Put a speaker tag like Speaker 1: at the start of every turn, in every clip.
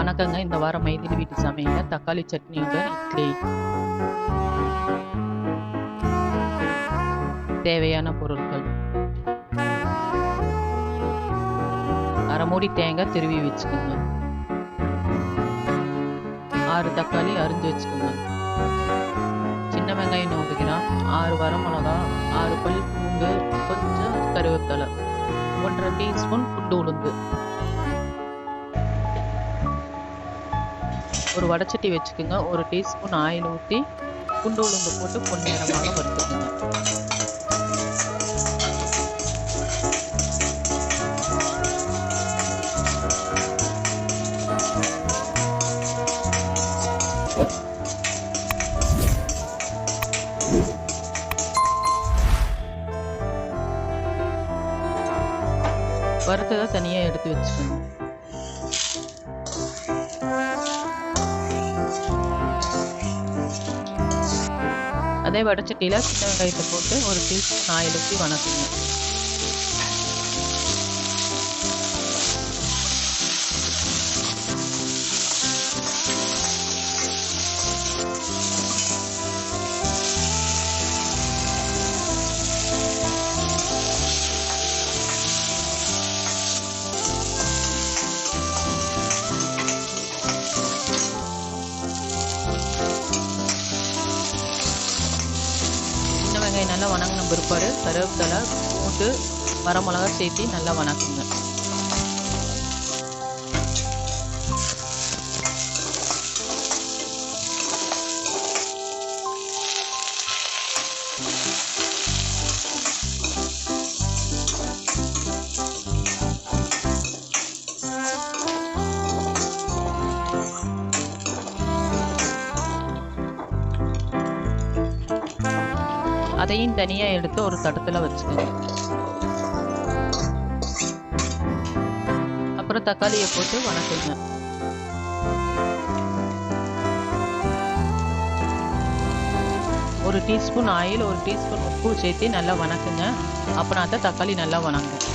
Speaker 1: வணக்கங்க. இந்த வாரம் மைதிலி வீட்டு சமையல தக்காளி சட்னியுடன் இட்லி. தேவையான பொருட்கள். அரை மூடி தேங்காய் திருவி வச்சுக்கோங்க. ஆறு தக்காளி அரிஞ்சு வச்சுக்கோங்க. சின்ன வெங்காயம் நூறு கிராம் ஆறு வரமிளகா ஆறு பல் பூண்டு கொஞ்சம் கருவேத்தலை ஒன்றரை டீஸ்பூன் குண்டு உளுந்து. ஒரு வடச்சட்டி வச்சுக்கோங்க. ஒரு டீஸ்பூன் ஆயில் ஊற்றி குண்டு உளுந்து போட்டு பொன்னிறமாக வறுத்துக்கோங்க. வறுத்ததை தனியாக எடுத்து வச்சுக்கணும் அதே வடச்சட்டியில் சின்ன வெங்காயத்தை போட்டு ஒரு டீஸ்பூன் ஆயில் ஊற்றி வணக்குங்க. நல்லா வணங்கின பிற்பாடு கருவேப்பிலை போட்டு வரமிளகா சேர்த்து நல்லா வணக்குங்க. அதையும் தனியாக எடுத்து ஒரு தட்டத்தில் வச்சுக்கோங்க. அப்புறம் தக்காளியை போட்டு வணக்குங்க. ஒரு டீஸ்பூன் ஆயில் ஒரு டீஸ்பூன் உப்பு சேர்த்து நல்லா வணக்குங்க. அப்புறம் அதை தக்காளி நல்லா வணங்கும்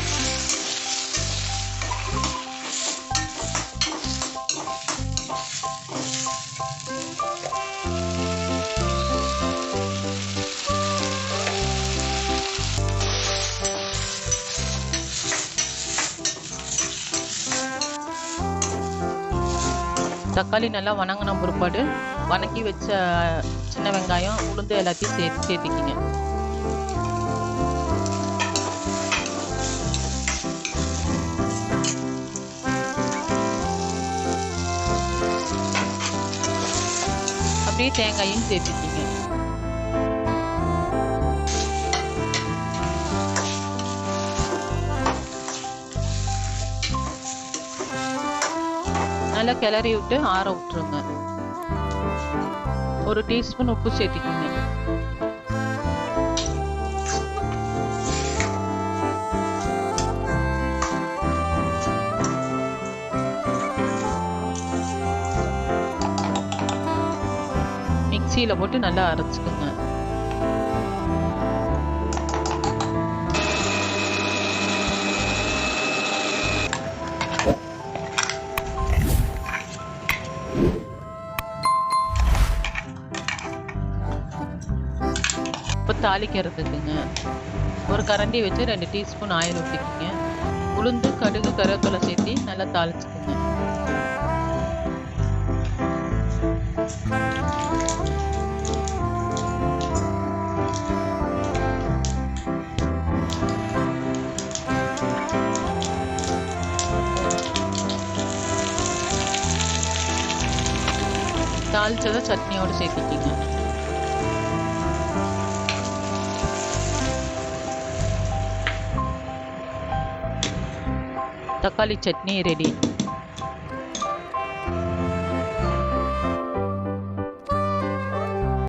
Speaker 1: தக்காளி நல்லா வணங்கின பிற்பாடு வணக்கி வச்ச சின்ன வெங்காயம் உளுந்து எல்லாத்தையும் சேர்த்து சேர்த்துக்கிங்க. அப்படியே தேங்காயும் சேர்த்துக்கிங்க. நல்லா கிளறி விட்டு ஆற விட்டுருங்க. ஒரு டீஸ்பூன் உப்பு சேர்த்திக்கோங்க. மிக்சியில் போட்டு நல்லா அரைச்சிக்கோங்க. தாளிக்கிறதுக்குங்க. ஒரு கரண்டி வச்சு ரெண்டு டீஸ்பூன் ஆயில் ஊற்றிக்கிங்க உளுந்து கடுகு கருவேப்பிலை சேர்த்து நல்லா தாளிச்சுக்குங்க. தாளிச்சதை சட்னியோடு சேர்த்திக்கிங்க. తక్కాలి చట్నీ రెడీ